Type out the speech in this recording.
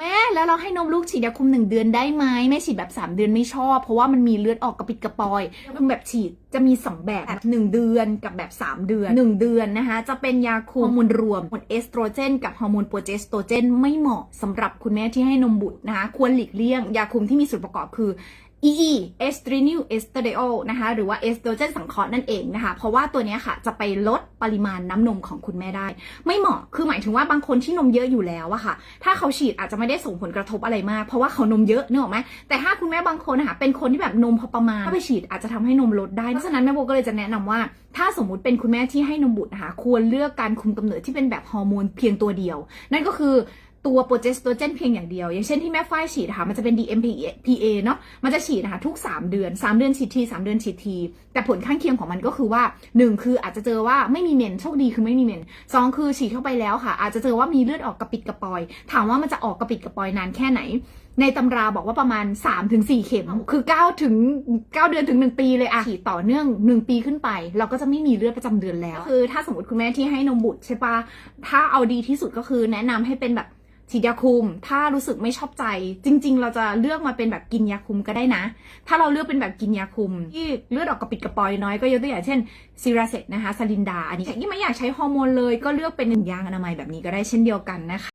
แม่แล้วเราให้นมลูกฉีดยาคุมหนึ่งเดือนได้ไหมแม่ฉีดแบบ3เดือนไม่ชอบ เพราะว่ามันมีเลือดออกกระปิดกระปอยยาคุมแบบฉีดจะมี2แบบแบบ1เดือนกับแบบ3เดือน1เดือนนะคะจะเป็นยาคุมฮอร์โมนรวมฮอร์โมนเอสโตรเจนกับฮอร์โมนโปรเจสโตรเจนไม่เหมาะสำหรับคุณแม่ที่ให้นมบุตรนะคะควรหลีกเลี่ยงยาคุมที่มีส่วนประกอบคือ EE estradiol estradiol นะคะ หรือว่าเอสโตรเจนสังเคราะห์นั่นเองนะคะ เพราะว่าตัวเนี้ยค่ะ จะไปลดปริมาณน้ำนมของคุณแม่ได้ ไม่เหมาะ คือหมายถึงว่าบางคนที่นมเยอะอยู่แล้วอะค่ะ ถ้าเขาฉีดอาจจะไม่ได้ส่งผลกระทบอะไรมาก เพราะว่าเขานมเยอะนึกออกไหมแต่ถ้าคุณแม่บางคนอะค่ะเป็นคนที่แบบนมพอประมาณ ถ้าไปฉีดอาจจะทำให้นมลดได้ เพราะฉะนั้นแม่โบก็เลยจะแนะนำว่า ถ้าสมมุติเป็นคุณแม่ที่ให้นมบุตรนะคะ ควรเลือกการคุมกำเนิดที่เป็นแบบฮอร์โมนเพียงตัวเดียว นั่นก็คือ ตัวโปรเจสโตรเจนเพียงอย่างเดียว อย่างเช่นที่แม่ฝ้ายฉีดนะคะมันจะเป็น DMPA เนาะมันจะฉีดนะคะทุก 3 เดือน 3 เดือนฉีดที3เดือนฉีดที แต่ผลข้างเคียงของมันก็คือว่า 1 คืออาจจะเจอว่าไม่มีเมนโชคดีคือไม่มีเมนสองคือฉีดเข้าไปแล้วค่ะ อาจจะเจอว่ามีเลือดออกกระปิดกระปอย ถามว่ามันจะออกกระปิดกระปอยนานแค่ไหน ในตำราบอกว่าประมาณ 3-4 เข็ม คือ9ถึง9เดือนถึง 1 ปีเลยอะฉีดต่อเนื่อง 1 ปีขึ้นไป เราก็จะไม่มีเลือดประจำเดือนแล้ว คือ ถ้าสมมติคุณแม่ที่ให้นมบุตรใช่ปะถ้าเอาดีที่สุดก็คือแนะนำให้เป็นแบบ ฉีดยาคุม ถ้ารู้สึกไม่ชอบใจ จริง ๆ เราจะเลือกมาเป็นแบบกินยาคุมก็ได้นะ ถ้าเราเลือกเป็นแบบกินยาคุม ที่เลือดออกกระปิดกระปอยน้อยก็ยกตัวอย่างเช่นซีราเซตนะคะซาลินดา อันนี้ที่ไม่อยากใช้ฮอร์โมนเลยก็เลือกเป็นหนึ่งยางอนามัยแบบนี้ก็ได้เช่นเดียวกันนะคะ